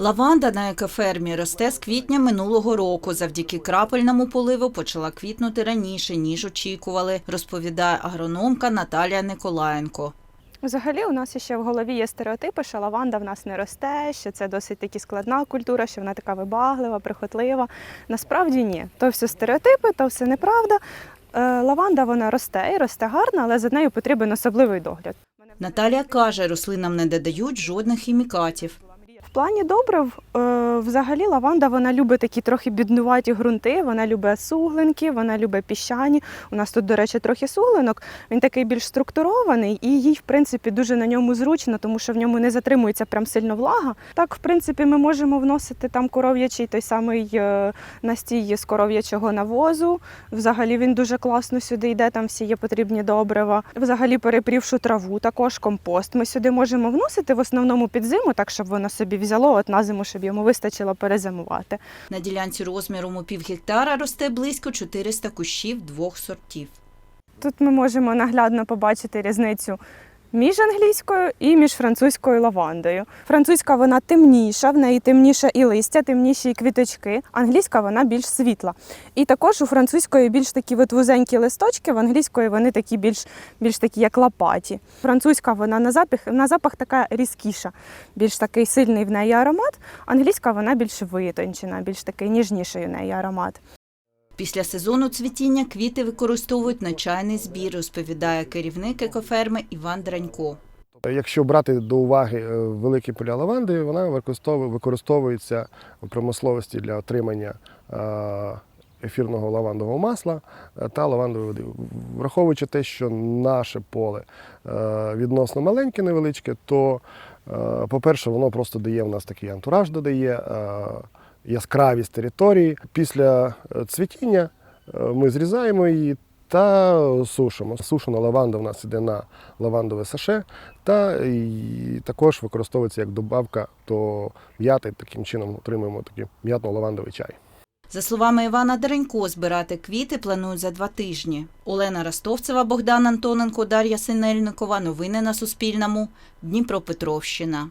Лаванда на екофермі росте з квітня минулого року. Завдяки крапельному поливу почала квітнути раніше, ніж очікували, розповідає агрономка Наталія Николаєнко. Взагалі, у нас ще в голові є стереотипи, що лаванда в нас не росте, що це досить таки складна культура, що вона така вибаглива, прихотлива. Насправді ні. То все стереотипи, то все неправда. Е, Лаванда вона росте і росте гарно, але за нею потрібен особливий догляд. Наталія каже, рослинам не додають жодних хімікатів. В плані добрив, е, взагалі лаванда вона любить такі трохи біднуваті ґрунти, вона любить суглинки, вона любить піщані. У нас тут, до речі, трохи суглинок. Він такий більш структурований, і їй, в принципі, дуже на ньому зручно, тому що в ньому не затримується прям сильно влага. Так, в принципі, ми можемо вносити там коров'ячий той самий е, настій з коров'ячого навозу. Взагалі він дуже класно сюди йде, там всі є потрібні добрива. Взагалі перепрівшу траву, також компост. Ми сюди можемо вносити в основному під зиму, так щоб воно собі взяло от на зиму, щоб йому вистачило перезимувати. На ділянці розміром у пів гектара росте близько 400 кущів двох сортів. Тут ми можемо наглядно побачити різницю між англійською і між французькою лавандою. Французька вона темніша, в неї темніше і листя, темніші і квіточки. Англійська вона більш світла. І також у французької більш такі от вузенькі листочки, в англійської вони такі більш, більш такі, як лопаті. Французька вона на запах, на запах така різкіша, більш такий сильний в неї аромат. Англійська вона більш витончена, більш такий ніжніший у неї аромат. Після сезону цвітіння квіти використовують на чайний збір, розповідає керівник екоферми Іван Дранько. Якщо брати до уваги е, великі поля лаванди, вона використовується в промисловості для отримання е, ефірного лавандового масла е, та лавандової води. Враховуючи те, що наше поле відносно маленьке, невеличке, то, по-перше, воно просто дає в нас такий антураж, додає яскравість території. Після е, цвітіння е, ми зрізаємо її та сушимо. Сушена лаванда в нас іде на лавандове саше, та і також використовується як добавка до м'яти. Таким чином отримуємо такий м'ятно-лавандовий чай. За словами Івана Деренько, збирати квіти планують за два тижні. Олена Ростовцева, Богдан Антоненко, Дар'я Синельникова. Новини на Суспільному. Дніпропетровщина.